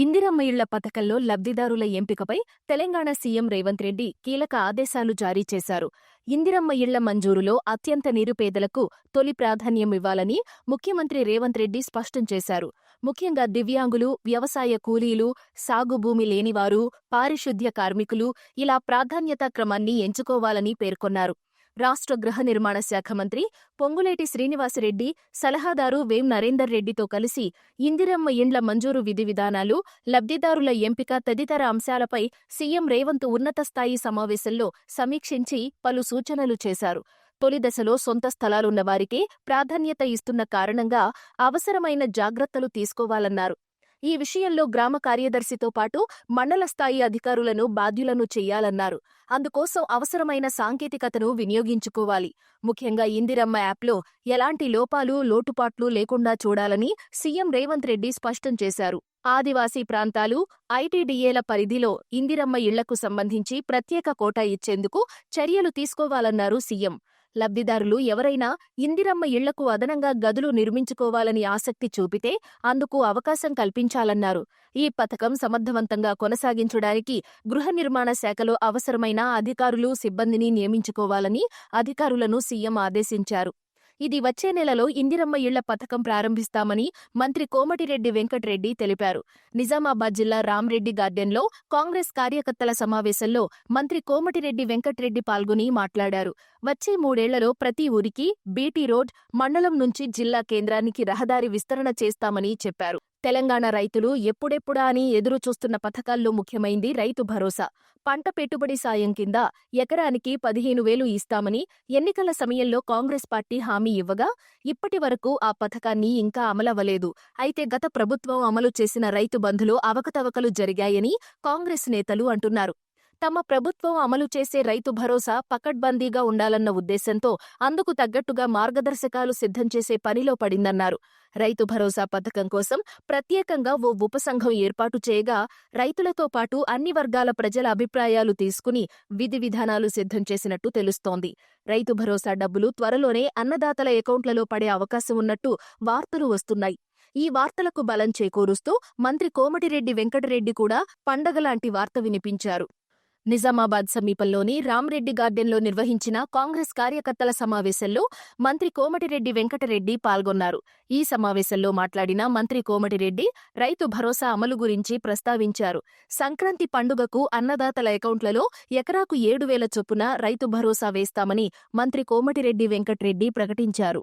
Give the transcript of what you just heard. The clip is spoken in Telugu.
ఇందిరమ్మ ఇళ్ళ పథకంలో లబ్ధిదారుల ఎంపికపై తెలంగాణ సీఎం రేవంత్ రెడ్డి కీలక ఆదేశాలు జారీ చేశారు. ఇందిరమ్మ ఇళ్ళ మంజూరులో అత్యంత నిరుపేదలకు తొలి ప్రాధాన్యం ఇవ్వాలని ముఖ్యమంత్రి రేవంత్ రెడ్డి స్పష్టం చేశారు. ముఖ్యంగా దివ్యాంగులు వ్యవసాయ కూలీలు సాగు భూమి లేనివారు పారిశుద్ధ్య కార్మికులు ఇలా ప్రాధాన్యతా క్రమాన్ని ఎంచుకోవాలని పేర్కొన్నారు. రాష్ట్ర గృహ నిర్మాణ శాఖ మంత్రి పొంగులేటి శ్రీనివాసరెడ్డి సలహాదారు వేం నరేందర్ రెడ్డితో కలిసి ఇందిరమ్మ ఇండ్ల మంజూరు విధి విధానాలు లబ్ధిదారుల ఎంపిక తదితర అంశాలపై సీఎం రేవంత్ ఉన్నత స్థాయి సమావేశంలో సమీక్షించి పలు సూచనలు చేశారు. తొలి దశలో సొంత స్థలాలున్న వారికే ప్రాధాన్యత ఇస్తున్న కారణంగా అవసరమైన జాగ్రత్తలు తీసుకోవాలన్నారు. ఈ విషయంలో గ్రామ కార్యదర్శితో పాటు మండల స్థాయి అధికారులను బాధ్యులను చెయ్యాలన్నారు అందుకోసం అవసరమైన సాంకేతికతను వినియోగించుకోవాలి. ముఖ్యంగా ఇందిరమ్మ యాప్లో ఎలాంటి లోపాలు లోటుపాట్లు లేకుండా చూడాలని సీఎం రేవంత్ రెడ్డి స్పష్టం చేశారు. ఆదివాసీ ప్రాంతాలు ఐటీడీఏల పరిధిలో ఇందిరమ్మ ఇళ్ళకు సంబంధించి ప్రత్యేక కోటా ఇచ్చేందుకు చర్యలు తీసుకోవాలన్నారు సీఎం. లబ్ధిదారులు ఎవరైనా ఇందిరమ్మ ఇళ్ళకు అదనంగా గదులు నిర్మించుకోవాలని ఆసక్తి చూపితే అందుకు అవకాశం కల్పించాలన్నారు. ఈ పథకం సమర్థవంతంగా కొనసాగించడానికి గృహ నిర్మాణ శాఖలో అవసరమైన అధికారులు సిబ్బందిని నియమించుకోవాలని అధికారులను సీఎం ఆదేశించారు. ఇది వచ్చే నెలలో ఇందిరమ్మ ఇళ్ళ పథకం ప్రారంభిస్తామని మంత్రి కోమటిరెడ్డి వెంకటరెడ్డి తెలిపారు. నిజామాబాద్ జిల్లా రామ్రెడ్డి గార్డెన్లో కాంగ్రెస్ కార్యకర్తల సమావేశంలో మంత్రి కోమటిరెడ్డి వెంకటరెడ్డి పాల్గొని మాట్లాడారు. వచ్చే మూడేళ్ళలో ప్రతి ఊరికి బీటీ రోడ్ మండలం నుంచి జిల్లా కేంద్రానికి రహదారి విస్తరణ చేస్తామని చెప్పారు. తెలంగాణ రైతులు ఎప్పుడెప్పుడా అని ఎదురు చూస్తున్న పథకాల్లో ముఖ్యమైంది రైతు భరోసా. పంట పెట్టుబడి సాయం కింద ఎకరానికి పదిహేను వేలు ఇస్తామని ఎన్నికల సమయంలో కాంగ్రెస్ పార్టీ హామీ ఇవ్వగా ఇప్పటి వరకు ఆ పథకాన్ని ఇంకా అమలవలేదు అయితే గత ప్రభుత్వం అమలు చేసిన రైతు బంధులో అవకతవకలు జరిగాయని కాంగ్రెస్ నేతలు అంటున్నారు. తమ ప్రభుత్వం అమలు చేసే రైతు భరోసా పకడ్బందీగా ఉండాలన్న ఉద్దేశంతో అందుకు తగ్గట్టుగా మార్గదర్శకాలు సిద్ధం చేసే పనిలో పడిందన్నారు. రైతు భరోసా పథకం కోసం ప్రత్యేకంగా ఓ ఉపసంఘం ఏర్పాటు చేయగా రైతులతో పాటు అన్ని వర్గాల ప్రజల అభిప్రాయాలు తీసుకుని విధి విధానాలు సిద్ధం చేసినట్టు తెలుస్తోంది. రైతు భరోసా డబ్బులు త్వరలోనే అన్నదాతల అకౌంట్లలో పడే అవకాశం ఉన్నట్టు వార్తలు వస్తున్నాయి. ఈ వార్తలకు బలం చేకూరుస్తూ మంత్రి కోమటిరెడ్డి వెంకటరెడ్డి కూడా పండగలాంటి వార్త వినిపించారు. నిజామాబాద్ సమీపంలోని రామ్రెడ్డి గార్డెన్లో నిర్వహించిన కాంగ్రెస్ కార్యకర్తల సమావేశంలో మంత్రి కోమటిరెడ్డి వెంకటరెడ్డి పాల్గొన్నారు. ఈ సమావేశంలో మాట్లాడిన మంత్రి కోమటిరెడ్డి రైతు భరోసా అమలు గురించి ప్రస్తావించారు. సంక్రాంతి పండుగకు అన్నదాతల అకౌంట్లలో ఎకరాకు ఏడు వేల చొప్పున రైతు భరోసా వేస్తామని మంత్రి కోమటిరెడ్డి వెంకటరెడ్డి ప్రకటించారు.